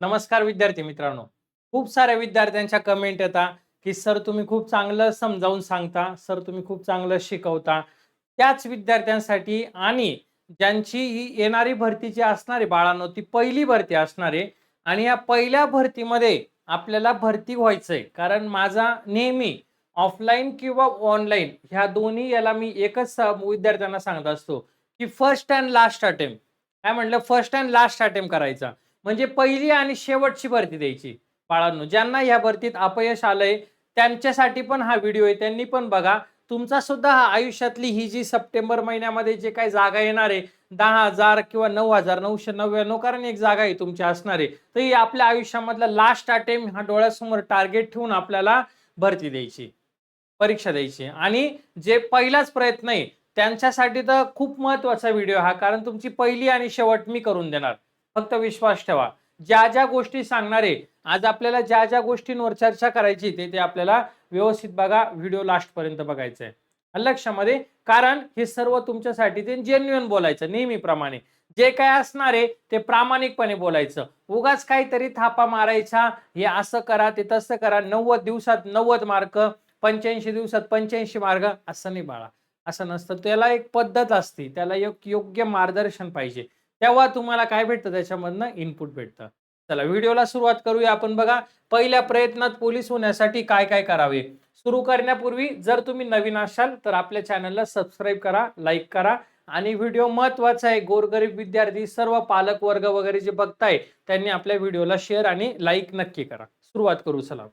नमस्कार विद्यार्थी मित्रांनो. खूप साऱ्या विद्यार्थ्यांच्या कमेंट येतात की सर तुम्ही खूप चांगलं समजावून सांगता. सर तुम्ही खूप चांगलं शिकवता. त्याच विद्यार्थ्यांसाठी आणि ज्यांची ही येणारी भरती जी असणारी बाळांनो ती पहिली भरती असणारे आणि या पहिल्या भरतीमध्ये आपल्याला भरती व्हायचंय. कारण माझा नेहमी ऑफलाईन किंवा ऑनलाईन ह्या दोन्ही याला मी एकच विद्यार्थ्यांना सांगत असतो की फर्स्ट अँड लास्ट अटेम्प्ट काय म्हटलं? फर्स्ट अँड लास्ट अटेम्प्ट करायचा. म्हणजे पहिली आणि शेवटची भरती द्यायची बाळांनो. ज्यांना या भरतीत अपयश आलंय त्यांच्यासाठी पण हा व्हिडिओ आहे. त्यांनी पण बघा तुमचा सुद्धा हा आयुष्यातली ही जी सप्टेंबर महिन्यामध्ये जे काही जागा येणार आहे दहा हजार किंवा नऊ हजार नऊशे नव्याण्णव कारण एक जागा आहे तुमची असणार आहे. तर ही आपल्या आयुष्यामधला लास्ट अटेम्प्ट हा डोळ्यासमोर टार्गेट ठेवून आपल्याला भरती द्यायची परीक्षा द्यायची. आणि जे पहिलाच प्रयत्न आहे त्यांच्यासाठी तर खूप महत्त्वाचा व्हिडिओ हा. कारण तुमची पहिली आणि शेवट मी करून देणार. फक्त विश्वास ठेवा. ज्या ज्या गोष्टी सांगणारे आज आपल्याला ज्या ज्या गोष्टींवर चर्चा करायची ते ते आपल्याला व्यवस्थित बघा व्हिडिओ लास्ट पर्यंत बघायचं आहे लक्षामध्ये कारण हे सर्व तुमच्यासाठी ते जेन्युअन बोलायचं नेहमीप्रमाणे. जे काय असणारे ते प्रामाणिकपणे बोलायचं. उगाच काहीतरी थापा मारायचा हे असं करा ते तसं करा नव्वद दिवसात नव्वद मार्क पंच्याऐंशी दिवसात पंच्याऐंशी मार्ग असं नाही बाळा. असं नसतं. त्याला एक पद्धत असते त्याला एक योग्य मार्गदर्शन पाहिजे. तेव्हा तुम्हाला काय भेटतं? त्याच्यामधनं इनपुट भेटतं. चला व्हिडिओला सुरुवात करूया आपण. बघा पहिल्या प्रयत्नात पोलीस होण्यासाठी काय काय करावे? सुरू करण्यापूर्वी जर तुम्ही नवीन असाल तर आपल्या चॅनलला सबस्क्राईब करा लाईक करा आणि व्हिडिओ महत्त्वाचा आहे. गोरगरीब विद्यार्थी सर्व पालक वर्ग वगैरे जे बघताय त्यांनी आपल्या व्हिडिओला शेअर आणि लाईक नक्की करा. सुरुवात करू चला.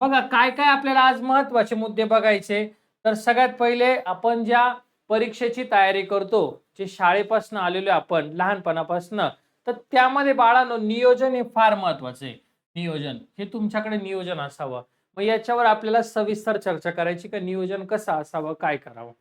बघा काय काय आपल्याला आज महत्त्वाचे मुद्दे बघायचे? तर सगळ्यात पहिले आपण ज्या परीक्षेची तयारी करतो जे शाळेपासून आलेलो आपण लहानपणापासून. तर त्यामध्ये बाळांनो नियोजन हे फार महत्वाचं आहे. नियोजन हे तुमच्याकडे नियोजन असावं. मग याच्यावर आपल्याला सविस्तर चर्चा करायची का नियोजन कसं असावं काय करावं?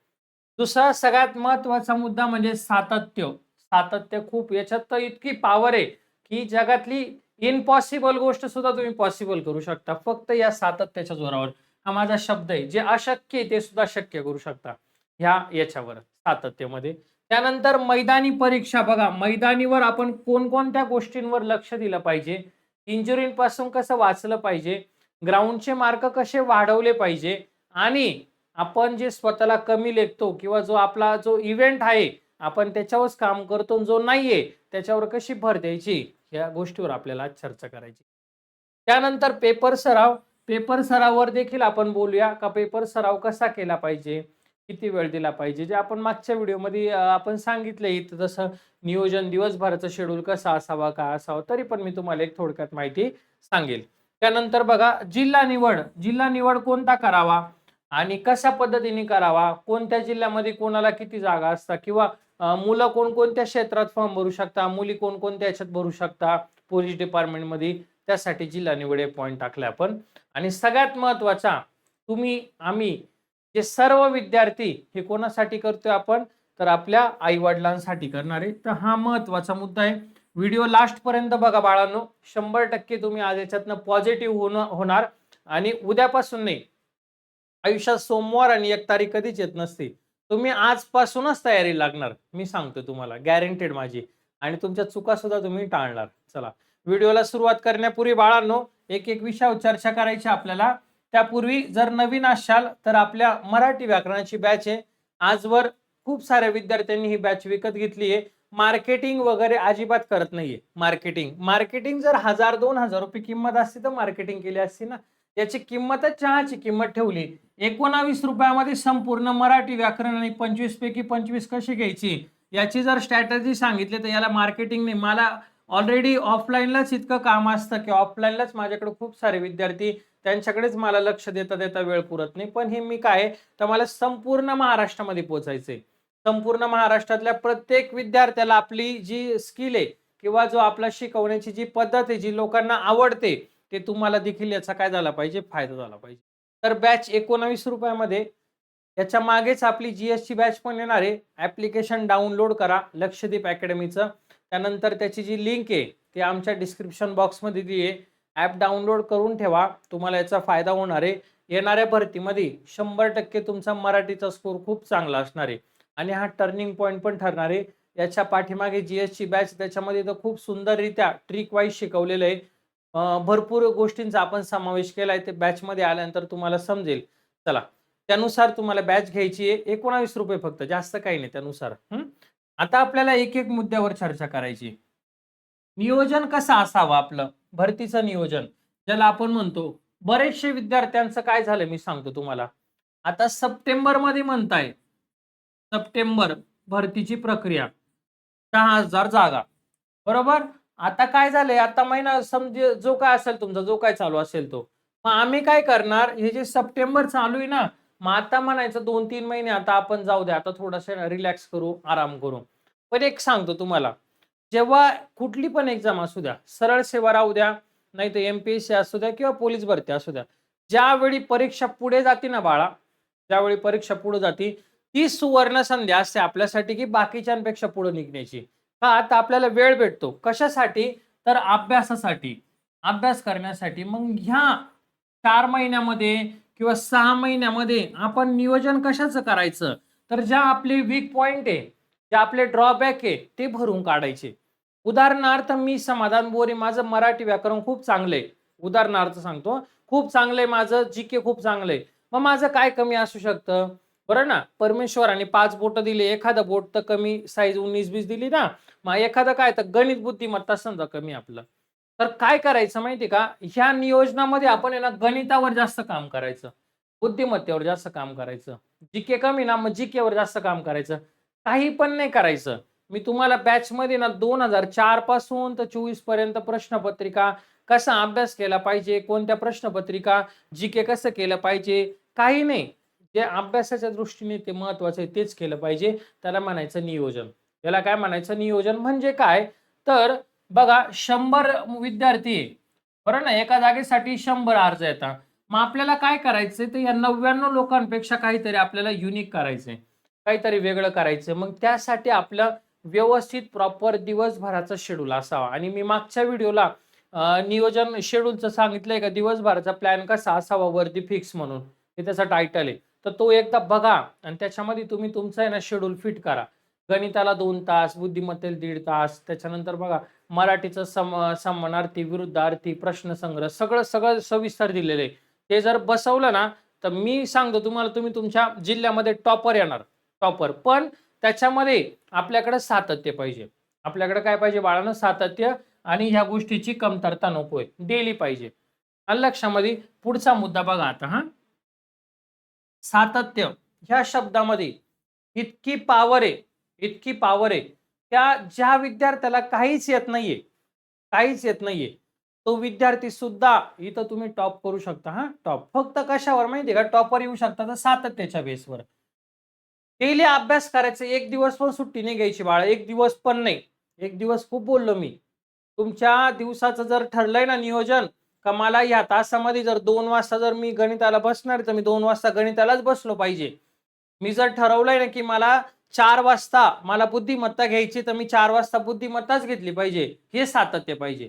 दुसरा सगळ्यात महत्त्वाचा मुद्दा म्हणजे सातत्य. सातत्य खूप याच्यात तर इतकी पॉवर आहे की जगातली इम्पॉसिबल गोष्ट सुद्धा तुम्ही पॉसिबल करू शकता. फक्त या सातत्याच्या जोरावर. हा माझा शब्द आहे. जे अशक्य आहे ते सुद्धा शक्य करू शकता. ह्या याच्यावर सातत्यामध्ये. त्यानंतर मैदानी परीक्षा बघा. मैदानीवर आपण कोणकोणत्या गोष्टींवर लक्ष दिलं पाहिजे? इंजुरींपासून कसं वाचलं पाहिजे? ग्राउंडचे मार्क कसे वाढवले पाहिजे? आणि आपण जे स्वतःला कमी लेखतो किंवा जो आपला जो इव्हेंट आहे आपण त्याच्यावरच काम करतो जो नाहीये त्याच्यावर कशी भर द्यायची? या गोष्टीवर आपल्याला चर्चा करायची. त्यानंतर पेपर सराव. पेपर सराववर देखील आपण बोलूया का? पेपर सराव कसा केला पाहिजे? किती वेळ दिला पाहिजे? जे आपण मागच्या व्हिडिओमध्ये आपण सांगितलं इथं तसं नियोजन दिवसभराचं शेड्यूल कसा असावा काय असावं तरी पण मी तुम्हाला एक थोडक्यात माहिती सांगेल. त्यानंतर बघा जिल्हा निवड. जिल्हा निवड कोणता करावा आणि कशा पद्धतीने करावा? कोणत्या जिल्ह्यामध्ये कोणाला किती जागा असतात? किंवा मुलं कोणकोणत्या क्षेत्रात फॉर्म भरू शकता मुली कोणकोणत्या याच्यात भरू शकता पोलीस डिपार्टमेंटमध्ये त्यासाठी जिल्हा निवड हे पॉईंट टाकला आपण. आणि सगळ्यात महत्त्वाचा तुम्ही आम्ही जे सर्व विद्यार्थी हे कोणासाठी करतोय आपण? तर आपल्या आई वडिलांसाठी करणार आहे. तर हा महत्त्वाचा मुद्दा आहे. व्हिडिओ लास्ट पर्यंत बघा बाळांनो. शंभर टक्के तुम्ही आज याच्यातनं पॉझिटिव्ह होण होणार. आणि उद्यापासून नाही आयुष्यात सोमवार आणि एक तारीख कधीच येत नसते. तुम्ही आजपासूनच तयारी लागणार. मी सांगतो तुम्हाला. गॅरंटेड माझी. आणि तुमच्या चुका सुद्धा तुम्ही टाळणार. चला. व्हिडिओला सुरुवात करण्यापूर्वी बाळांनो एक एक विषयावर चर्चा करायची आपल्याला. त्यापूर्वी जर नवीन असाल तर आपल्या मराठी व्याकरणाची बॅच आहे. आजवर खूप साऱ्या विद्यार्थ्यांनी ही बॅच विकत घेतली आहे. मार्केटिंग वगैरे अजिबात करत नाहीये मार्केटिंग मार्केटिंग जर हजार दोन हजार रुपये किंमत असती तर मार्केटिंग केली असती ना. याची किंमतच चहाची किंमत ठेवली. एकोणावीस रुपयामध्ये संपूर्ण मराठी व्याकरण आणि पंचवीस पैकी पंचवीस कशी घ्यायची? याची जर स्ट्रॅटजी सांगितली तर याला मार्केटिंग नाही. मला ऑलरेडी ऑफलाईनलाच इतकं काम असतं की ऑफलाईनलाच माझ्याकडे खूप सारे विद्यार्थी त्यांच्याकडेच मला लक्ष देता देता वेळ पुरत नाही. पण हे मी काय तर मला संपूर्ण महाराष्ट्रामध्ये पोहोचायचंय संपूर्ण महाराष्ट्रातल्या प्रत्येक विद्यार्थ्याला आपली जी स्किल आहे किंवा जो आपला शिकवण्याची जी पद्धत आहे जी लोकांना आवडते ते तुम्हाला देखील याचा काय झाला पाहिजे? फायदा झाला पाहिजे. तर बॅच एकोणावीस रुपयामध्ये याच्या मागेच आपली जी एस टी बॅच पण येणार आहे. ऍप्लिकेशन डाउनलोड करा लक्षदीप अकॅडमीचं त्यानंतर त्याची जी लिंक आहे ती आमच्या डिस्क्रिप्शन बॉक्समध्ये दिली आहे. ॲप डाउनलोड करून ठेवा. तुम्हाला याचा फायदा होणार आहे. येणाऱ्या भरतीमध्ये शंभर टक्के तुमचा मराठीचा स्कोर खूप चांगला असणार आहे. आणि हा टर्निंग पॉईंट पण ठरणार आहे. याच्या पाठीमागे जी एसची बॅच त्याच्यामध्ये तर खूप सुंदररित्या ट्रिक वाईज शिकवलेलं आहे. भरपूर गोष्टींचा आपण समावेश केला आहे ते बॅचमध्ये आल्यानंतर तुम्हाला समजेल. चला. त्यानुसार तुम्हाला बॅच घ्यायची आहे. एकोणावीस रुपये फक्त. जास्त काही नाही त्यानुसार. आता आपल्याला एक एक मुद्द्यावर चर्चा करायची नियोजन कसं असावं आपलं? भरतीचं नियोजन ज्याला आपण म्हणतो बरेचसे विद्यार्थ्यांचं काय झालं मी सांगतो तुम्हाला. आता सप्टेंबरमध्ये म्हणताय सप्टेंबर भरतीची प्रक्रिया दहा हजार जागा बरोबर? आता काय झालंय आता महिना समजे जो काय असेल तुमचा जो काय चालू असेल तो. मग आम्ही काय करणार हे जे सप्टेंबर चालू आहे ना मग आता म्हणायचं दोन तीन महिने आता आपण जाऊ द्या आता थोडंसं रिलॅक्स करू आराम करू. पण एक सांगतो तुम्हाला जेव्हा कुठली पण एक्झाम असू द्या सरळ सेवा राहू द्या नाही तर सी असू द्या किंवा पोलीस भरती असू द्या ज्यावेळी परीक्षा पुढे जाते ना बाळा ज्यावेळी परीक्षा पुढे जाते ती सुवर्ण संधी असते आपल्यासाठी की बाकीच्यांपेक्षा पुढे निघण्याची. का आता आपल्याला वेळ भेटतो. कशासाठी? तर अभ्यासासाठी. अभ्यास करण्यासाठी. मग ह्या चार महिन्यामध्ये किंवा सहा महिन्यामध्ये आपण नियोजन कशाचं करायचं? तर ज्या आपले वीक पॉइंट आहे जे आपले ड्रॉबॅक आहे ते भरून काढायचे. उदाहरणार्थ मी समाधान बोरे माझं मराठी व्याकरण खूप चांगलं आहे उदाहरणार्थ सांगतो खूप चांगलंय माझं जी के खूप चांगलंय. मग माझं काय कमी असू शकतं? बरं ना परमेश्वराने पाच बोट दिले एखादं बोट तर कमी साईज उन्नीस बीस दिली ना मग एखादं काय तर गणित बुद्धिमत्ता समजा कमी आपलं. तर काय करायचं माहिती का? ह्या नियोजनामध्ये आपण आहे ना गणितावर जास्त काम करायचं. बुद्धिमत्तेवर जास्त काम करायचं. जी के कमी ना मग जी केवर जास्त काम करायचं. काही पण नाही करायचं. मी तुम्हाला बॅच मध्ये ना दोन हजार चारपासून तर चोवीसपर्यंत प्रश्नपत्रिका कसा अभ्यास केला पाहिजे कोणत्या प्रश्नपत्रिका जी के कसं केलं पाहिजे काही नाही. जे अभ्यासाच्या दृष्टीने ते महत्वाचं आहे तेच केलं पाहिजे. त्याला म्हणायचं नियोजन. त्याला काय म्हणायचं नियोजन म्हणजे काय? तर बघा शंभर विद्यार्थी बरं ना एका जागेसाठी शंभर अर्ज येतात. मग आपल्याला काय करायचंय? तर या नव्याण्णव लोकांपेक्षा काहीतरी आपल्याला युनिक करायचंय. काहीतरी वेगळं करायचं. मग त्यासाठी आपलं व्यवस्थित प्रॉपर दिवसभराचा शेड्यूल असावा. आणि मी मागच्या व्हिडिओला नियोजन शेड्यूलचं सांगितलंय का? दिवसभराचा प्लॅन कसा असावा? वरती फिक्स म्हणून. हे त्याचा टायटल आहे. तर तो एकदा बघा आणि त्याच्यामध्ये तुम्ही तुमचा आहे ना शेड्यूल फिट करा. गणिताला दोन तास बुद्धिमत्तेला दीड तास त्याच्यानंतर बघा मराठीचं सम समानार्थी विरुद्धार्थी प्रश्नसंग्रह सगळं सगळं सविस्तर दिलेलं आहे. ते जर बसवलं ना तर मी सांगतो तुम्हाला तुम्ही तुमच्या जिल्ह्यामध्ये टॉपर येणार. टॉपर पण त्याच्यामध्ये आपल्याकडे सातत्य पाहिजे. आपल्याकडे काय पाहिजे बाळानं? सातत्य आणि ह्या गोष्टीची कमतरता नकोय डेली पाहिजे. आणि लक्षामध्ये पुढचा मुद्दा बघा आता हा. सातत्य. ह्या शब्दामध्ये इतकी पावर आहे इतकी पावर आहे. त्या ज्या विद्यार्थ्याला काहीच येत नाहीये काहीच येत नाहीये तो विद्यार्थी सुद्धा इथं तुम्ही टॉप करू शकता हा. टॉप फक्त कशावर माहितीये का? टॉपर येऊ शकता तर सातत्याच्या बेसवर डेली अभ्यास करायचा. एक दिवस पण सुट्टी नाही घ्यायची बाळा. एक दिवस पण नाही. एक दिवस खूप बोललो मी. तुमच्या दिवसाचं जर ठरलंय ना नियोजन का मला या तासामध्ये जर दोन वाजता जर मी गणिताला बसणार तर मी दोन वाजता गणितालाच बसलो पाहिजे. मी जर ठरवलंय ना की मला चार वाजता मला बुद्धिमत्ता घ्यायची तर मी चार वाजता बुद्धिमत्ताच घेतली पाहिजे. हे सातत्य पाहिजे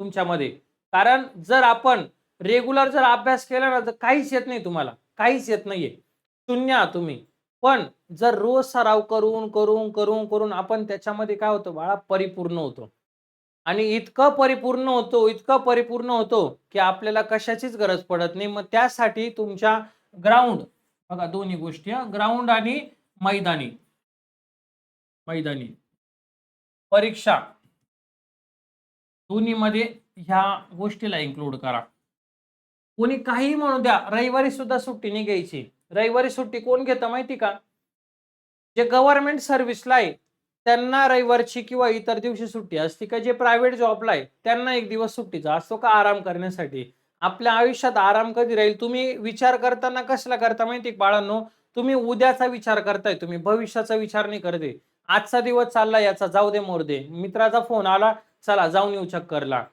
तुमच्यामध्ये. कारण जर आपण रेग्युलर जर अभ्यास केला ना तर काहीच येत नाही तुम्हाला. काहीच येत नाहीये. शून्य तुम्ही. पण जर रोज सराव करून करून करून करून आपण त्याच्यामध्ये काय होतं बाळा? परिपूर्ण होतो. आणि इतकं परिपूर्ण होतो इतकं परिपूर्ण होतो की आपल्याला कशाचीच गरज पडत नाही. मग त्यासाठी तुमच्या ग्राउंड बघा दोन्ही गोष्टी ग्राउंड आणि मैदानी. मैदानी. परीक्षा. दोन्हीमध्ये ह्या गोष्टीला इन्क्लूड करा. कोणी काही म्हणू द्या रविवारी सुद्धा सुट्टी नाही घ्यायची. रविवारी सुट्टी कोण घेतं माहिती का? जे गव्हर्नमेंट सर्व्हिसला आहे त्यांना रविवारची किंवा इतर दिवशी सुट्टी असते का? जे प्रायव्हेट जॉबला आहे त्यांना एक दिवस सुट्टीचा असतो का? आराम करण्यासाठी. आपल्या आयुष्यात आराम कधी राहील? तुम्ही विचार करताना कसला करता माहिती का बाळांनो? तुम्ही उद्याचा विचार करताय तुम्ही भविष्याचा विचार नाही करते आजचा दिवस चालला याचा जाऊ दे मोर दे. मित्राचा फोन आला चला जाऊन येऊ चक्करला.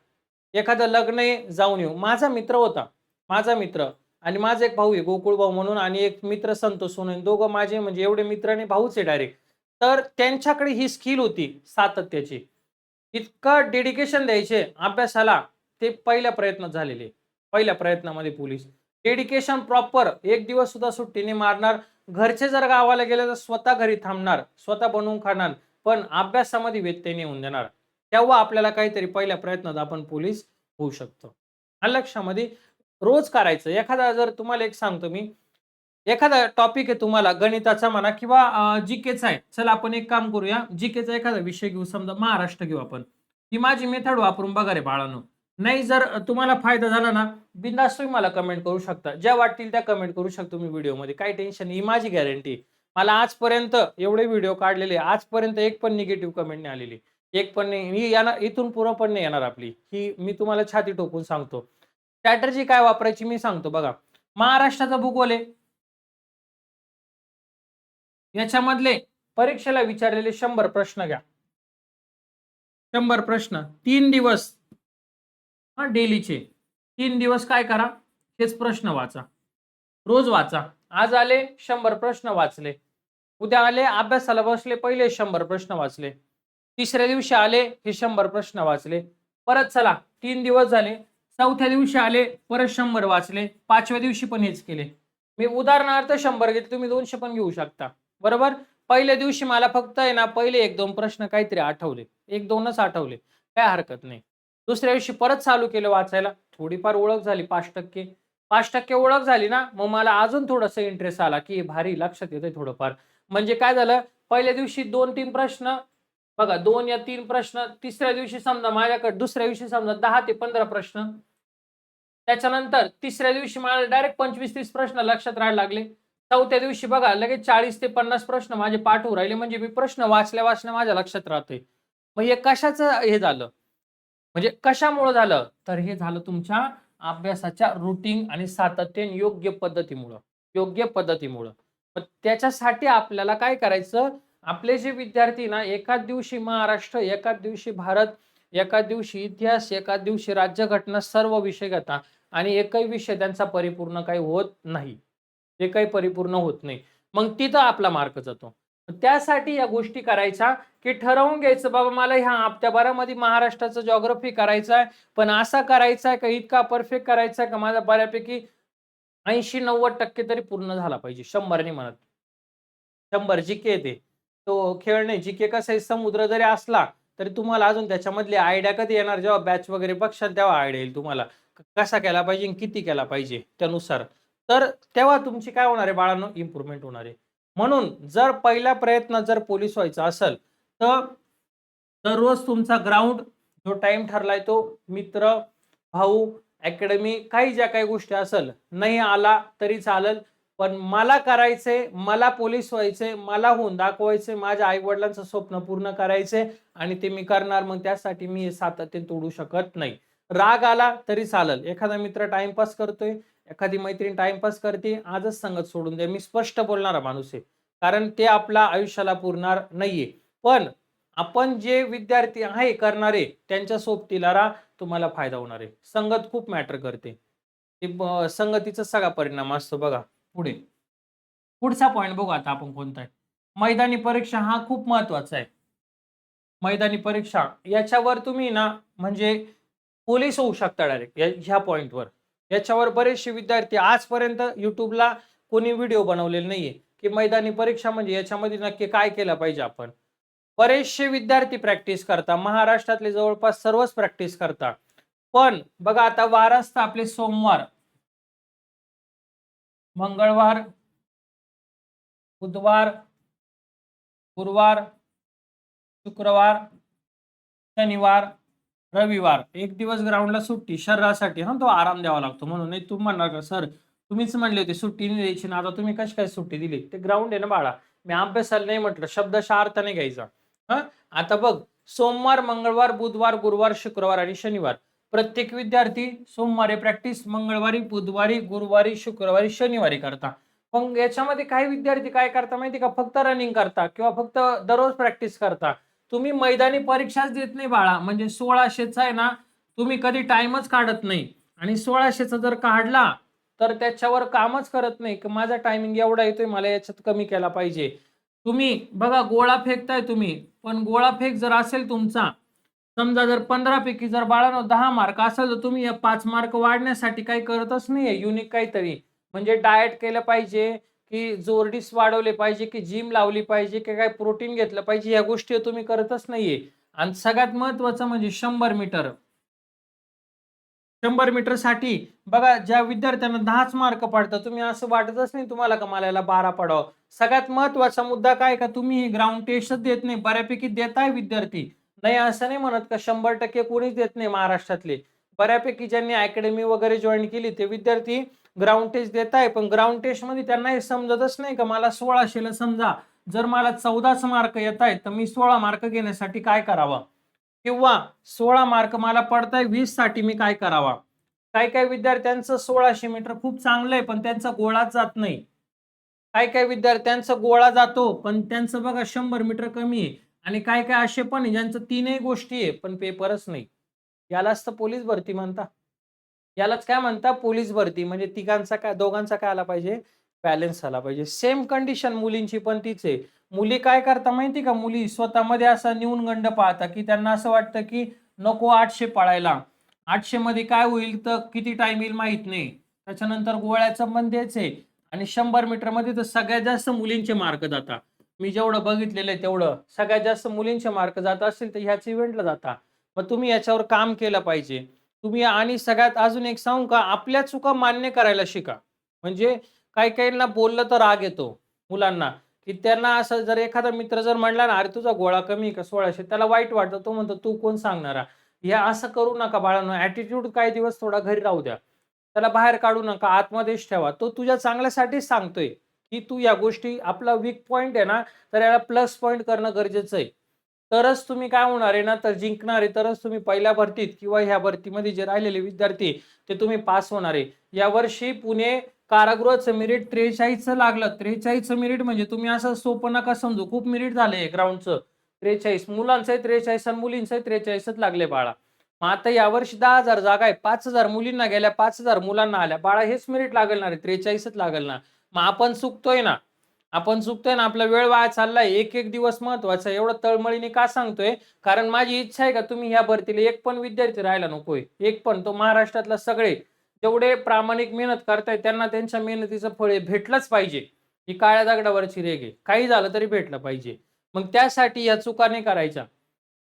एखादं लग्न आहे जाऊन येऊ. माझा मित्र होता माझा मित्र. आणि माझा एक भाऊ आहे गोकुळ भाऊ म्हणून आणि एक मित्र संतोष म्हणून. दोघं माझे म्हणजे एवढे मित्र आणि भाऊच आहे डायरेक्ट तर त्यांच्याकडे ही स्किल होती सातत्याची. इतकं डेडिकेशन द्यायचे अभ्यासाला ते पहिल्या प्रयत्नात झालेले. पहिल्या प्रयत्नामध्ये पोलीस डेडिकेशन प्रॉपर एक दिवस सुद्धा सुट्टीने मारणार. घरचे जर गावाला गेले तर स्वतः घरी थांबणार स्वतः बनवून खाणार पण अभ्यासामध्ये व्यत्यय नेऊन देणार. तेव्हा आपल्याला काहीतरी पहिल्या प्रयत्नात आपण पोलीस होऊ शकतो. हा लक्षामध्ये रोज करायचं. एखादा जर तुम्हाला एक सांगतो मी. एखादा टॉपिक आहे तुम्हाला गणिताचा म्हणा किंवा जीकेचा आहे. चला आपण एक काम करूया. जीकेचा एखादा विषय घेऊ समजा महाराष्ट्र घेऊ आपण. ही माझी मेथड वापरून बघा रे बाळानो. नाही जर तुम्हाला फायदा झाला ना बिंदास तुम्ही मला कमेंट करू शकता. ज्या वाटतील त्या कमेंट करू शकतो मी व्हिडिओमध्ये काही टेन्शन नाही ही माझी गॅरंटी मला आजपर्यंत एवढे व्हिडिओ काढलेले आजपर्यंत एक पण निगेटिव्ह कमेंट नाही आलेली. एक पण नाही. ही येणार इथून पुरं पण नाही येणार आपली. ही मी तुम्हाला छाती टोकून सांगतो. स्ट्रॅटर्जी काय वापरायची मी सांगतो. बघा महाराष्ट्राचा भूगोल आहे. याच्यामधले परीक्षेला विचारलेले शंभर प्रश्न घ्या. शंभर प्रश्न तीन दिवस. हा डेलीचे. तीन दिवस काय करा? हेच प्रश्न वाचा. रोज वाचा. आज आले शंभर प्रश्न वाचले. उद्या आले अभ्यासाला बसले पहिले शंभर प्रश्न वाचले. तिसऱ्या दिवशी आले हे शंभर प्रश्न वाचले. परत चला तीन दिवस झाले. चौथ्या दिवशी आले परत शंभर वाचले पाचव्या दिवशी पण हेच केले. मी उदाहरणार्थ शंभर घेतले तुम्ही दोनशे पण घेऊ शकता. बरोबर? पहिल्या दिवशी मला फक्त आहे ना पहिले एक दोन प्रश्न काहीतरी आठवले. एक दोनच आठवले. काय हरकत नाही. दुसऱ्या दिवशी परत चालू केलं वाचायला. थोडीफार ओळख झाली पाच टक्के. पाच टक्के ओळख झाली ना मग मला अजून थोडंसं इंटरेस्ट आला की भारी लक्षात येतंय थोडंफार. म्हणजे काय झालं पहिल्या दिवशी दोन तीन प्रश्न बघा दोन या तीन प्रश्न तिसऱ्या दिवशी समजा माझ्याकडे दुसऱ्या दिवशी समजा दहा ते पंधरा प्रश्न त्याच्यानंतर तिसऱ्या दिवशी मला डायरेक्ट पंचवीस तीस प्रश्न लक्षात राहायला लागले. चौथ्या दिवशी बघा लगेच चाळीस ते पन्नास प्रश्न माझे पाठवू राहिले. म्हणजे मी प्रश्न वाचल्या वाचल्या माझ्या लक्षात राहतोय. मग हे कशाचं हे झालं? म्हणजे कशामुळं झालं? तर हे झालं तुमच्या अभ्यासाच्या रुटीन आणि सातत्य योग्य पद्धतीमुळं. योग्य पद्धतीमुळं. मग त्याच्यासाठी आपल्याला काय करायचं? आपले जे विद्यार्थी ना एकाच दिवशी महाराष्ट्र एकाच दिवशी भारत एकाच दिवशी इतिहास एकाच दिवशी राज्यघटना सर्व विषय घेता. आणि एकही विषय त्यांचा परिपूर्ण काही होत नाही. ते काही परिपूर्ण होत नाही. मग तिथं आपला मार्क जातो. त्यासाठी या गोष्टी करायच्या की ठरवून घ्यायचं बाबा मला ह्या हप्त्याभरामध्ये महाराष्ट्राचं जॉग्रफी करायचं आहे पण असा करायचा आहे का इतका परफेक्ट करायचा आहे का माझा बऱ्यापैकी ऐंशी नव्वद टक्के तरी पूर्ण झाला पाहिजे शंभरने म्हणत. शंभर जिके येते तो खेळ नाही जिके कसं आहे समुद्र जरी असला तरी तुम्हाला अजून त्याच्यामधली आयडिया कधी येणार? जेव्हा बॅच वगैरे बघशाल तेव्हा आयडिया येईल तुम्हाला. कसा केला पाहिजे किती केला पाहिजे त्यानुसार. तर तेव्हा तुमची काय होणार आहे बाळांनो? इम्प्रुव्हमेंट होणार आहे. म्हणून जर पहिला प्रयत्न जर पोलीस व्हायचा असेल तर दररोज तुमचा ग्राउंड जो टाइम ठरलाय तो मित्र भाऊ अकॅडमी काही ज्या काही गोष्टी असेल नाही आला तरी चालेल. पण मला करायचे मला पोलीस व्हायचे मला होऊन दाखवायचे माझ्या आई वडिलांचं स्वप्न पूर्ण करायचे आणि ते मी करणार मग त्यासाठी मी सातत्य तोडू शकत नाही. राग आला तरी चालेल. एखादा मित्र टाइमपास करतोय एखादी मैत्रीण टाइमपास करते आजच संगत सोडून द्या. मी स्पष्ट बोलणारा माणूस आहे. कारण ते आपला आयुष्याला पुरणार नाहीये. पण आपण जे विद्यार्थी आहे करणारे त्यांच्या सोबतीला राहा तुम्हाला फायदा होणार आहे. संगत खूप मॅटर करते. संगतीचा सगळा परिणाम असतो बघा. पुढे. पुढचा पॉईंट बघू आता आपण कोणता आहे. मैदानी परीक्षा हा खूप महत्त्वाचा आहे. मैदानी परीक्षा. याच्यावर तुम्ही ना म्हणजे पोलीस होऊ शकता डायरेक्ट ह्या पॉईंटवर याच्यावर बरेचसे विद्यार्थी आजपर्यंत युट्यूबला कोणी व्हिडिओ बनवलेले नाहीये. की मैदानी परीक्षा म्हणजे याच्यामध्ये नक्की काय केलं पाहिजे आपण? बरेचसे विद्यार्थी प्रॅक्टिस करता महाराष्ट्रातले जवळपास सर्वच प्रॅक्टिस करता पण बघा आता वार असतं आपले सोमवार. मंगळवार बुधवार गुरुवार शुक्रवार शनिवार रविवार. एक दिवस ग्राउंडला सुट्टी शरीरासाठी हा तो आराम द्यावा लागतो. म्हणून तू तुम्ही म्हणणार का सर तुम्हीच म्हणले होते सुट्टी नाही द्यायची ना आता तुम्ही कशी काय सुट्टी दिली? ते ग्राउंड आहे ना बाळा. मी अभ्यासाला नाही म्हटलं शब्दशा अर्थ नाही घ्यायचा. हा? आता बघ सोमवार मंगळवार बुधवार गुरुवार शुक्रवार आणि शनिवार. प्रत्येक विद्यार्थी सोमवारी प्रॅक्टिस मंगळवारी बुधवारी गुरुवारी शुक्रवारी शनिवारी करता. मग याच्यामध्ये काही विद्यार्थी काय करता माहिती का? फक्त रनिंग करता किंवा फक्त दररोज प्रॅक्टिस करता. तुम्ही मैदानी परीक्षाच देत नाही बाळा. म्हणजे सोळाशेचा आहे ना तुम्ही कधी टाइमच काढत नाही. आणि सोळाशेचा जर काढला तर त्याच्यावर कामच करत नाही. की माझा टायमिंग एवढा येतोय मला याच्यात कमी केला पाहिजे. तुम्ही बघा गोळा फेकताय तुम्ही. पण गोळा फेक जर असेल तुमचा समजा जर पंधरा पैकी जर बाळानं दहा मार्क असेल तर तुम्ही या पाच मार्क वाढण्यासाठी काही करतच नाहीये. युनिक काहीतरी. म्हणजे डाएट केलं पाहिजे. की जोरडीस वाढवले पाहिजे की जिम लावली पाहिजे की काय प्रोटीन घेतलं पाहिजे या गोष्टी तुम्ही करतच नाहीये. आणि सगळ्यात महत्वाचं म्हणजे शंभर मीटर शंभर मीटरसाठी बघा ज्या विद्यार्थ्यांना दहाच मार्क पडतात तुम्ही असं वाटतच नाही तुम्हाला का मला याला बारा पडावं? सगळ्यात महत्त्वाचा मुद्दा काय का? तुम्ही ग्राउंड टेस्टच देत नाही बऱ्यापैकी देताय विद्यार्थी. नाही असं नाही म्हणत का शंभर टक्के कोणीच देत नाही महाराष्ट्रातले. बऱ्यापैकी ज्यांनी अकॅडमी वगैरे जॉईन केली ते विद्यार्थी ग्राउंड टेस्ट देत आहे. पण ग्राउंड टेस्टमध्ये त्यांना हे समजतच नाही का मला सोळाशेला समजा जर मला चौदाच मार्क येत आहेत तर मी सोळा मार्क घेण्यासाठी काय करावं? किंवा सोळा मार्क मला पडताय वीससाठी मी काय करावा? काही काही विद्यार्थ्यांचं सोळाशे मीटर खूप चांगलं आहे पण त्यांचा गोळाच जात नाही. काही काही विद्यार्थ्यांचा गोळा जातो पण त्यांचं बघा शंभर मीटर कमी आहे. आणि काय काय असे पण ज्यांचं तीनही गोष्टी आहे पण पेपरच नाही. यालाच तर पोलीस भरती म्हणता. यालाच काय म्हणता? पोलीस भरती. म्हणजे तिघांचा काय दोघांचा काय आला पाहिजे? बॅलन्स आला पाहिजे. सेम कंडिशन मुलींची पण तीच आहे. मुली काय करता माहिती का? मुली स्वतःमध्ये असा न्यूनगंड पाहता की त्यांना असं वाटतं की नको आठशे पळायला. आठशे मध्ये काय होईल तर किती टाइम येईल माहीत नाही. त्याच्यानंतर गोळ्याचं पण तेच आहे. आणि शंभर मीटरमध्ये तर सगळ्यात जास्त मुलींचे मार्क जातात मी जेवढं बघितलेलं आहे तेवढं. सगळ्यात जास्त मुलींचे मार्क जात असतील तर ह्याच इव्हेंटला जाता. मग तुम्ही याच्यावर काम केलं पाहिजे. तुम्ही आणि सगळ्यात अजून एक सांगू का आपल्या चुका मान्य करायला शिका. म्हणजे काही काहींना बोललं तर राग येतो मुलांना. की त्यांना असं जर एखादा मित्र जर म्हणला ना अरे तुझा गोळा कमी का? सोळाशे. त्याला वाईट वाटतं. तो म्हणतो तू कोण सांगणारा? हे असं करू नका बाळांनो. ॲटिट्यूड काही दिवस थोडा घरी राहू द्या. त्याला बाहेर काढू नका. आतमध्येच ठेवा. तो तुझ्या चांगल्यासाठीच सांगतोय की तू या गोष्टी आपला वीक पॉईंट आहे ना तर याला प्लस पॉईंट करणं गरजेचं आहे. तरच तुम्ही काय होणार आहे ना तर जिंकणार आहे तरच तुम्ही पहिल्या भरतीत किंवा ह्या भरतीमध्ये जे राहिलेले विद्यार्थी ते तुम्ही पास होणार आहे. यावर्षी पुणे कारागृहाचं मिरिट त्रेचाळीसचं लागलं. त्रेचाळीसचं मिरिट म्हणजे तुम्ही असं सोपं नका समजू. खूप मिरिट झालंय ग्राउंडचं त्रेचाळीस. मुलांचं आहे त्रेचाळीस आणि मुलींचं आहे त्रेचाळीसच लागले बाळा. मग आता यावर्षी दहा हजार जागा आहे. पाच हजार मुलींना गेल्या पाच हजार मुलांना आल्या. बाळा हेच मिरिट लागेल आहे. त्रेचाळीसच लागेल ना मग आपण चुकतोय ना. आपण चुकतोय ना आपला वेळ वाया चाललाय एक एक दिवस महत्त्वाचा एवढं तळमळीने का सांगतोय? कारण माझी इच्छा आहे का तुम्ही ह्या भरतीला एक पण विद्यार्थी राहायला नकोय. एक पण तो महाराष्ट्रातला सगळे जेवढे प्रामाणिक मेहनत करताय त्यांना त्यांच्या मेहनतीचं फळ भेटलंच पाहिजे. ही काळ्या दगडावरची रेग आहे. काही झालं तरी भेटलं पाहिजे. मग त्यासाठी या चुका नाही करायच्या.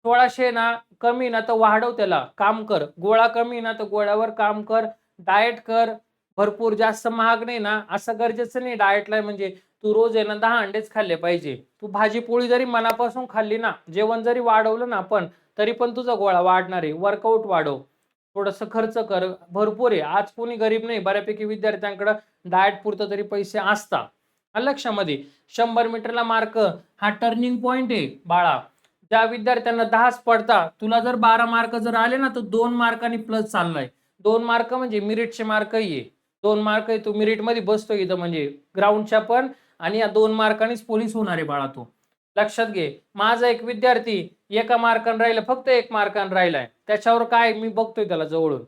सोळाशे ना कमी ना तर वाढव त्याला. काम कर. गोळा कमी ना तर गोळ्यावर काम कर. डाएट कर. भरपूर जास्त महाग नाही ना असं गरजेचं नाही डाएटला म्हणजे तू रोज आहे ना दहा अंडेच खाल्ले पाहिजे. तू भाजी पोळी जरी मनापासून खाल्ली ना जेवण जरी वाढवलं ना आपण तरी पण तुझा गोळा वाढणार आहे. वर्कआउट वाढव. थोडंसं खर्च कर. भरपूर आहे. आज कोणी गरीब नाही. बऱ्यापैकी विद्यार्थ्यांकडं डाएट पुरतं तरी पैसे असतात. लक्षामध्ये शंभर मीटरला मार्क हा टर्निंग पॉइंट आहे बाळा. ज्या विद्यार्थ्यांना दहाच पडता तुला जर बारा मार्क जर आले ना तर दोन मार्कांनी प्लस चाललाय. दोन मार्क म्हणजे मिरिटचे मार्कही आहे. दोन मार्क तू मिरिटमध्ये बसतो इथं म्हणजे ग्राउंडच्या पण आणि या दोन मार्कांनीच पोलीस होणार आहे बाळा तू. लक्षात घे माझा एक विद्यार्थी एका मार्कान राहिला फक्त एक मार्कान राहिलाय. त्याच्यावर काय मी बघतोय त्याला जवळून.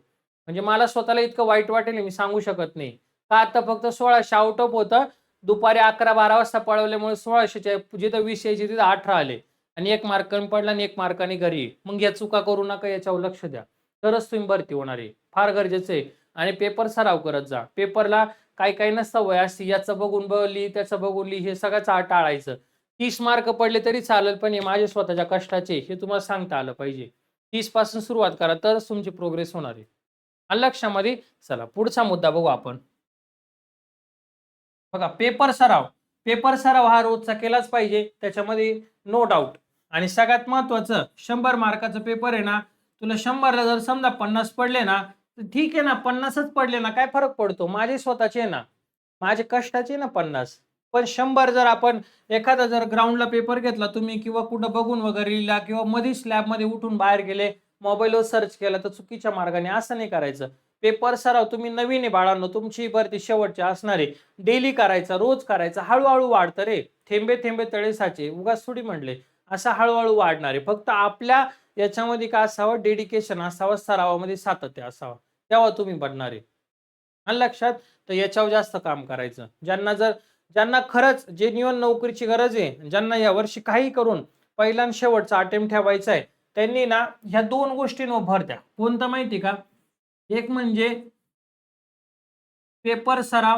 म्हणजे मला स्वतःला इतकं वाईट वाटेल मी सांगू शकत नाही. का आता फक्त सोळाशे आउट ऑफ होतं दुपारी अकरा बारा वाजता पळवल्यामुळे सोळाशेच्या जिथं वीस यायचे तिथं अठरा आले. आणि एक मार्कान पडला आणि एक मार्काने घरी. मग या चुका करू नका याच्यावर लक्ष द्या. तरच तुम्ही भरती होणार आहे. फार गरजेचं आहे. आणि पेपर सराव करत जा. पेपरला काही काही नसतं वय. याचं बघून बघली त्याचं बघून लिही हे सगळं चा- टाळायचं तीस मार्क पडले तरी चालेल पण हे माझे स्वतःच्या कष्टाचे हे तुम्हाला सांगता आलं पाहिजे. तीसपासून सुरुवात करा तरच तुमची प्रोग्रेस होणार आहे. आणि लक्षामध्ये चला पुढचा मुद्दा बघू आपण. बघा पेपर सराव. पेपर सराव हा रोजचा केलाच पाहिजे त्याच्यामध्ये नो डाऊट आणि सगळ्यात महत्वाचं शंभर मार्काचं पेपर आहे ना तुला शंभरला जर समजा पन्नास पडले ना ठीक आहे ना पन्नासच पडले ना काय फरक पडतो? माझे स्वतःचे आहे ना माझे कष्टाचे ना पन्नास. पण शंभर जर आपण एखादा जर ग्राउंडला पेपर घेतला तुम्ही किंवा कुठं बघून वगैरे लिहिला किंवा मधीच स्लॅबमध्ये उठून बाहेर गेले मोबाईलवर सर्च केला तर चुकीच्या मार्गाने असं नाही करायचं. पेपर सराव तुम्ही नवीन आहे बाळांनो तुमची भरती शेवटची असणारे डेली करायचा रोज करायचा हळूहळू वाढतं रे. थेंबे थेंबे तळे साचे उगाच थोडी म्हणले असं हळूहळू वाढणार आहे. फक्त आपल्या याच्यामध्ये काय असावं? डेडिकेशन असावं सरावामध्ये सातत्य असावं. तेव्हा तुम्ही बनणार आहे. आणि लक्षात तर याच्यावर जास्त काम करायचं. ज्यांना जर ज्यांना खरंच जेन्युअन नोकरीची गरज आहे ज्यांना या वर्षी काही करून पहिला शेवटचा अटेम्प्ट ठेवायचा आहे त्यांनी ना ह्या दोन गोष्टींवर भर द्या. कोणतं माहिती का? एक म्हणजे पेपर सराव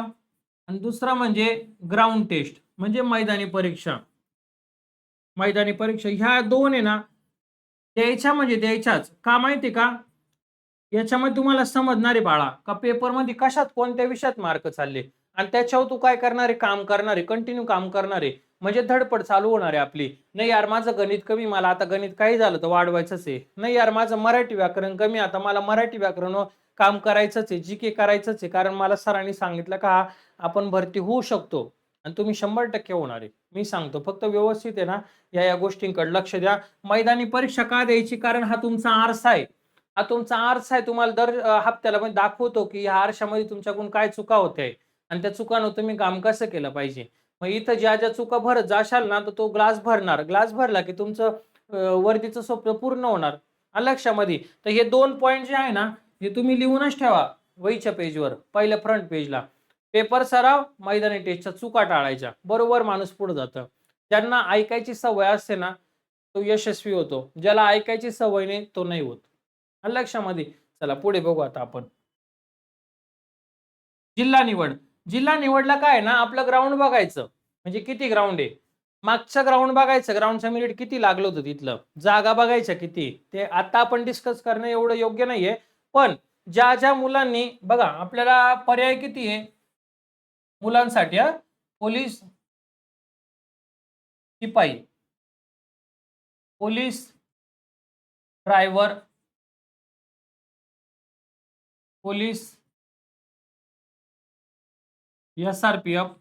आणि दुसरा म्हणजे ग्राउंड टेस्ट म्हणजे मैदानी परीक्षा. मैदानी परीक्षा. ह्या दोन आहे ना द्यायच्या म्हणजे द्यायच्याच. का माहिती का? याच्यामध्ये तुम्हाला समजणारे बाळा का पेपरमध्ये कशात कोणत्या विषयात मार्क चालले? आणि त्याच्यावर तू काय करणारे? काम करणारे कंटिन्यू काम करणारे. म्हणजे धडपड चालू होणार आहे आपली. नाही यार माझं गणित कमी मला आता गणित काही झालं तर वाढवायचंच आहे. नाही यार माझं मराठी व्याकरण कमी आता मला मराठी व्याकरण काम करायचंच आहे जी के करायचंच आहे. कारण मला सरांनी सांगितलं का आपण भरती होऊ शकतो. आणि तुम्ही शंभर टक्के होणार आहे. मी सांगतो फक्त व्यवस्थित आहे ना या या गोष्टींकडे लक्ष द्या. मैदानी परीक्षा का द्यायची? कारण हा तुमचा आरसा आहे. हा तुमचा आरसा आहे तुम्हाला दर हप्त्याला पण दाखवतो की ह्या आरशामध्ये तुमच्याकडून काय चुका होते आणि त्या चुकांवर तुम्ही काम कसं केलं पाहिजे? मग इथं ज्या ज्या चुका भरत जाशाल ना तर तो ग्लास भरणार. ग्लास भरला की तुमचं वर्दीचं स्वप्न पूर्ण होणार. लक्षामध्ये तर हे दोन पॉईंट जे आहे ना हे तुम्ही लिहूनच ठेवा वहीच्या पेजवर पहिल्या फ्रंट पेजला पेपर सराव मैदानी टेस्टच्या चुका टाळायच्या. बरोबर माणूस पुढे जातं. ज्यांना ऐकायची सवय असते ना तो यशस्वी होतो. ज्याला ऐकायची सवय नाही तो नाही होत. लक्षामध्ये चला पुढे बघू आता आपण. जिल्हा निवड. जिल्हा निवडला काय ना आपलं ग्राउंड बघायचं. म्हणजे किती ग्राउंड आहे? मागचं ग्राउंड बघायचं. ग्राउंडचं मिनिट किती लागलं होतं तिथलं? जागा बघायच्या किती? ते आता आपण डिस्कस करणं एवढं योग्य नाहीये. पण ज्या ज्या मुलांनी बघा आपल्याला पर्याय किती आहे? मुलांसाठी, हा? पोलीस शिपाई. Police driver. Police S R P F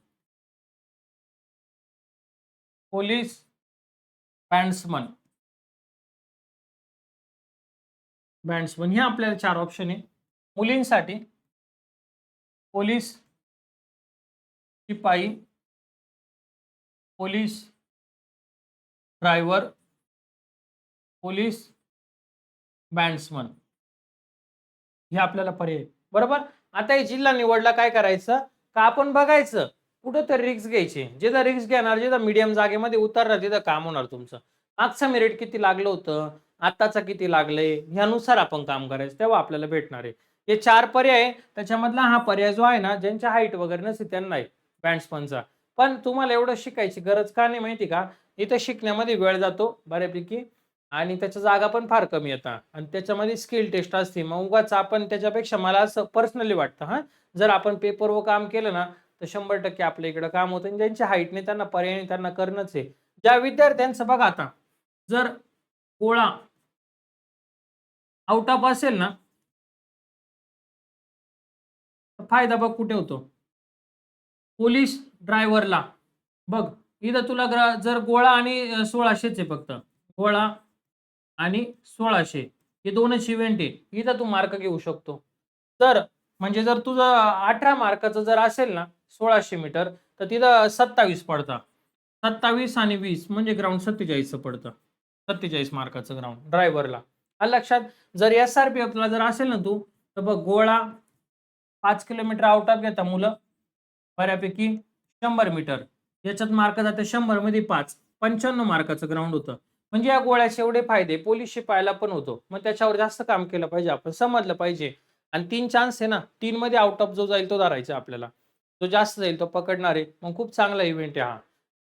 police bandsman bandsman हे आपल्याला चार ऑप्शन आहे. मुलींसाठी पोलीस शिपाई पोलीस ड्रायव्हर पोलीस बँड्समन हे आपल्याला पर्याय बरोबर? आता हे जिल्हा निवडला काय करायचं? का आपण बघायचं? कुठंतरी रिक्स घ्यायचे. जिथं रिक्स घेणार जिथं मीडियम जागेमध्ये उतरणार तिथं काम होणार तुमचं. मागचं मेरिट किती लागलं होतं? आत्ताचं किती लागलंय? ह्यानुसार आपण काम करायचं. तेव्हा आपल्याला भेटणार आहे. हे चार पर्याय त्याच्यामधला हा पर्याय जो आहे ना ज्यांच्या हाईट वगैरे नसते त्यांना आहे बँड्समनचा पण तुम्हाला एवढं शिकायची गरज का नाही माहिती का? इथं शिकण्यामध्ये वेळ जातो बऱ्यापैकी आणि त्याच्या जागा पण फार कमी येतात. आणि त्याच्यामध्ये स्किल टेस्ट असते. मग उगाच आपण त्याच्यापेक्षा मला असं पर्सनली वाटतं हां. जर आपण पेपरवर काम केलं ना तर शंभर टक्के आपल्या इकडं काम होतं आणि ज्यांच्या हाईटने त्यांना पर्यायने त्यांना करणंच आहे. ज्या विद्यार्थ्यांचं बघा आता जर गोळा आउट ऑफ असेल ना फायदा बघ कुठे होतो? पोलीस ड्रायव्हरला. बघ इथं तुला ग्रा- जर गोळा आणि सोळाशेच आहे फक्त. गोळा आणि सोळाशे. हे दोनच इव्हेंट आहे. इथं तू मार्क घेऊ शकतो. तर म्हणजे जर तुझं अठरा मार्काचं जर असेल ना सोळाशे मीटर तर तिथं सत्तावीस पडतं. सत्तावीस आणि वीस म्हणजे ग्राउंड सत्तेचाळीसचं पडतं. सत्तेचाळीस मार्काचं ग्राउंड ड्रायव्हरला आलं लक्षात जर एस आर पी एफला जर असेल ना तू तर बघ गोळा पाच किलोमीटर आउट ऑफ घेता मुलं. बऱ्यापैकी शंभर मीटर. याच्यात मार्क जाते शंभरमध्ये पाच. पंच्याण्णव मार्काचं ग्राउंड होतं. म्हणजे या गोळ्याचे एवढे फायदे पोलीस शिपायला पण होतो. मग त्याच्यावर जास्त काम केलं पाहिजे आपण समजलं पाहिजे. आणि तीन चान्स आहे ना तीन मध्ये आउट ऑफ जो जाईल तो धरायचा आपल्याला. जो जास्त जाईल तो पकडणार आहे. मग खूप चांगला इव्हेंट आहे हा.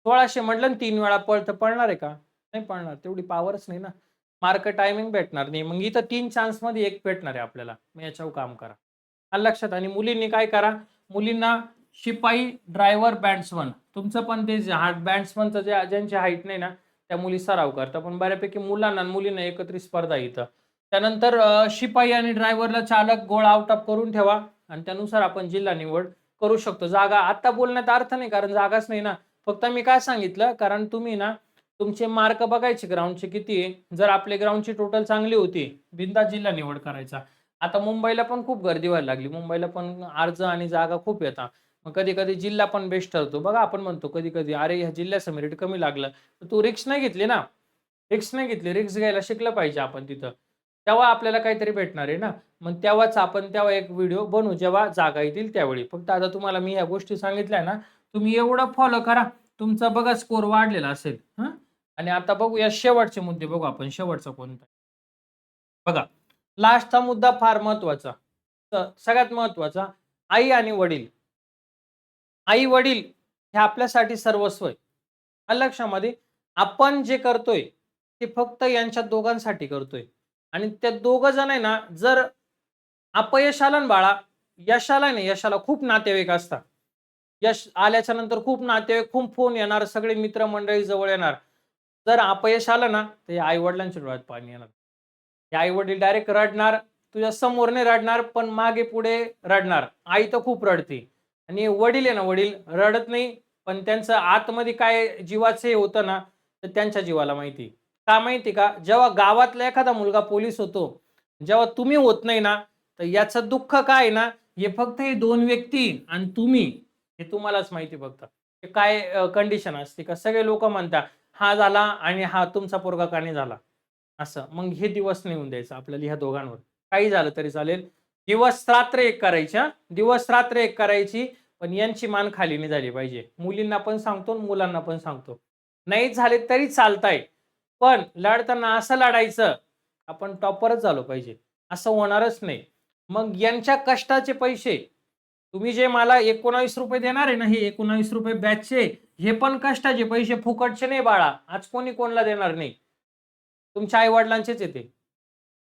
सोळाशे म्हटलं तीन वेळा पळ तर पळणार आहे का? नाही पळणार. तेवढी पॉवरच नाही ना. मार्क टायमिंग भेटणार नाही. मग इथं तीन चान्समध्ये एक भेटणार आहे आपल्याला. मग याच्यावर काम करा. आणि लक्षात आणि मुलींनी काय करा? मुलींना शिपाई ड्रायव्हर बँड्समन तुमचं पण ते बॅट्समनचं जे ज्यांची हाईट नाही ना त्या मुली सराव करतात पण बऱ्यापैकी मुलांना मुलींना एकत्रित स्पर्धा आहे इथं. त्यानंतर शिपाई आणि ड्रायव्हरला चालक गोळ आउट ऑफ करून ठेवा. आणि त्यानुसार आपण जिल्हा निवड करू शकतो. जागा आता बोलण्यात अर्थ नाही कारण जागाच नाही ना. फक्त मी काय सांगितलं कारण तुम्ही ना तुमचे मार्क बघायचे ग्राउंडचे किती आहे. जर आपले ग्राउंडची टोटल चांगली होती बिंदा जिल्हा निवड करायचा. आता मुंबईला पण खूप गर्दी व्हायला लागली. मुंबईला पण अर्ज आणि जागा खूप येतात मग कधी कधी जिल्हा पण बेस्ट ठरतो. बघा आपण म्हणतो कधी कधी अरे ह्या जिल्ह्याचं मेरिट कमी लागलं. तर तू रिक्स नाही घेतली ना. रिक्स नाही घेतली. रिक्स घ्यायला शिकलं पाहिजे आपण तिथं. तेव्हा आपल्याला काहीतरी भेटणार आहे ना. मग तेव्हाच आपण तेव्हा एक व्हिडिओ बनवू जेव्हा जागा येतील त्यावेळी. फक्त आता तुम्हाला मी ह्या गोष्टी सांगितल्या ना तुम्ही एवढं फॉलो करा. तुमचा बघा स्कोर वाढलेला असेल. हां? आणि आता बघूया शेवटचे मुद्दे बघू आपण. शेवटचा कोणता? बघा लास्टचा मुद्दा फार महत्त्वाचा सगळ्यात महत्त्वाचा आई आणि वडील. आई वडील हे आपल्यासाठी सर्वस्व आहे. आलं लक्षामध्ये आपण जे करतोय ते फक्त यांच्या दोघांसाठी करतोय. आणि त्या दोघ जण आहे ना जर अपयश आलं बाळा यशाला नाही यशाला खूप नातेवाईक असतात. यश आल्याच्यानंतर खूप नातेवाईक खूप फोन येणार सगळे मित्रमंडळी जवळ येणार. जर अपयश आलं ना तर या आई वडिलांच्या डोळ्यात पाणी येणार. या आई वडील डायरेक्ट रडणार तुझ्या समोरने रडणार पण मागे पुढे रडणार. आई तर खूप रडते. आणि वडील आहे ना वडील रडत नाही पण त्यांचं आतमध्ये काय जीवाचं हे होतं ना तर त्यांच्या जीवाला माहिती का माहिती का? जेव्हा गावातला एखादा मुलगा पोलीस होतो जेव्हा तुम्ही होत नाही ना तर याचं दुःख काय आहे ना हे फक्त हे दोन व्यक्ती आणि तुम्ही हे तुम्हालाच माहिती फक्त. हे काय कंडिशन असते का? सगळे लोक म्हणतात हा झाला आणि हा तुमचा पोरगा का नाही झाला? असं. मग हे दिवस नाही होऊन द्यायचं आपल्याला ह्या दोघांवर. काही झालं तरी चालेल. दिवस रात्र एक करायचं दिवस रात्र एक करायची पण यांची मान खाली नाही झाली पाहिजे. मुलींना पण सांगतो आणि मुलांना पण सांगतो. नाही झाले तरी चालताय. पण लढताना असं लढायचं आपण टॉपरच झालो पाहिजे. असं होणारच नाही. मग यांच्या कष्टाचे पैसे तुम्ही जे मला एकोणावीस रुपये देणार आहे ना हे एकोणावीस रुपये बॅचचे हे पण कष्टाचे पैसे फुकटचे नाही बाळा. आज कोणी कोणाला देणार नाही? तुमच्या आई वडिलांचेच येते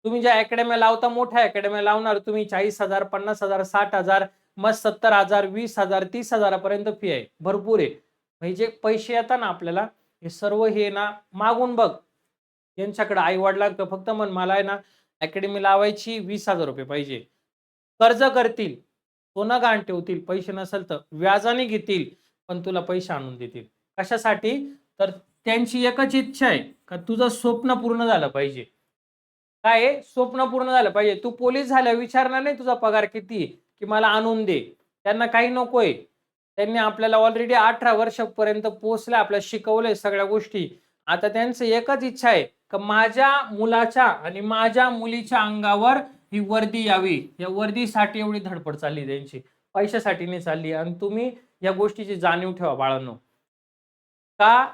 तुम्ही ज्या अकॅडम्या लावता मोठ्या अकॅडम्या लावणार तुम्ही चाळीस हजार पन्नास हजार साठ हजार मग सत्तर हजार वीस हजार तीस हजारापर्यंत फी आहे. भरपूर आहे. म्हणजे पैसे येतात ना आपल्याला हे सर्व हे ना मागून बघ. यांच्याकडे आई वडिलांकडे फक्त मन मला आहे ना अकॅडमी लावायची वीस हजार रुपये पाहिजे. कर्ज करतील सोनं गहाण ठेवतील पैसे नसेल तर व्याजाने घेतील पण तुला पैसे आणून देतील. कशासाठी? तर त्यांची एकच इच्छा आहे का तुझं स्वप्न पूर्ण झालं पाहिजे. काय स्वप्न पूर्ण झालं पाहिजे. तू पोलीस झाल्या विचारणार नाही तुझा पगार किती की मला आणून दे. त्यांना काही नकोय. त्यांनी आपल्याला ऑलरेडी अठरा वर्षापर्यंत पोहोचल्या आपल्याला शिकवलंय सगळ्या गोष्टी. आता त्यांचं एकच इच्छा आहे का माझ्या मुलाच्या आणि माझ्या मुलीच्या अंगावर ही वर्दी यावी. या वर्दीसाठी एवढी धडपड चालली त्यांची. पैशासाठी नाही चालली. आणि तुम्ही या गोष्टीची जाणीव ठेवा बाळांनो. का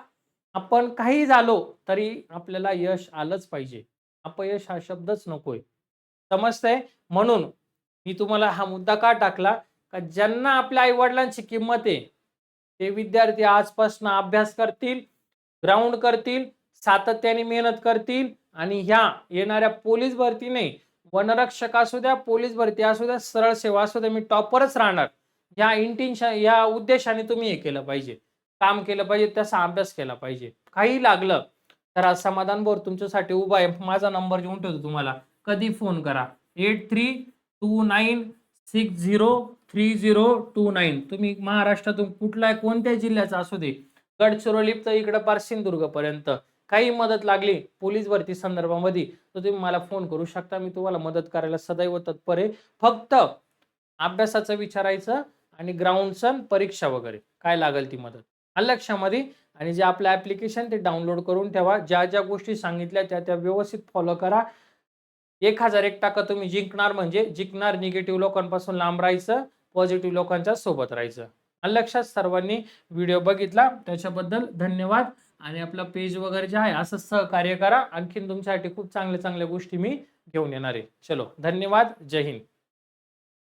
आपण काही झालो तरी आपल्याला यश आलंच पाहिजे. अपयश हा शब्दच नकोय. समजतंय? म्हणून मी तुम्हाला हा मुद्दा का टाकला? का ज्यांना आपल्या आई वडिलांची किंमत आहे ते विद्यार्थी आजपासून अभ्यास करतील ग्राउंड करतील सातत्याने मेहनत करतील आणि ह्या येणाऱ्या पोलीस भरतीने वनरक्षक असू द्या पोलीस भरती असू द्या सरळ सेवा असू द्या मी टॉपरच राहणार. या इंटेन्शन या उद्देशाने तुम्ही हे केलं पाहिजे. काम केलं पाहिजे त्याचा अभ्यास केला पाहिजे. काही लागलं तर आज समाधान बोर तुमच्यासाठी उभा आहे. माझा नंबर घेऊन ठेवतो तुम्हाला. कधी फोन करा. Eight three two nine six zero three zero two nine तुम्ही महाराष्ट्रातून कुठलाही कोणत्याही जिल्ह्याचा असू दे. गडचिरोली तर इकडं पार सिंधुदुर्गपर्यंत. काही मदत लागली पोलीस भरती संदर्भामध्ये तर तुम्ही मला फोन करू शकता. मी तुम्हाला मदत करायला सदैव तत्पर आहे. फक्त अभ्यासाचं विचारायचं आणि ग्राउंडचं परीक्षा वगैरे. काय लागेल ती मदत? लक्षामध्ये. आणि जे आपलं ॲप्लिकेशन ते डाउनलोड करून ठेवा. ज्या ज्या गोष्टी सांगितल्या त्या त्या व्यवस्थित फॉलो करा. एक हजार एक टाका तुम्ही जिंकणार म्हणजे जिंकणार निगेटिव्ह लोकांपासून लांब राहायचं पॉझिटिव्ह लोकांच्या सोबत राहायचं. लक्षात? सर्वांनी व्हिडिओ बघितला. त्याच्याबद्दल धन्यवाद. आणि आपलं पेज वगैरे जे आहे असं सहकार्य करा. आणखीन तुमच्यासाठी खूप चांगल्या चांगल्या गोष्टी मी घेऊन येणार आहे. चलो धन्यवाद. जय हिंद.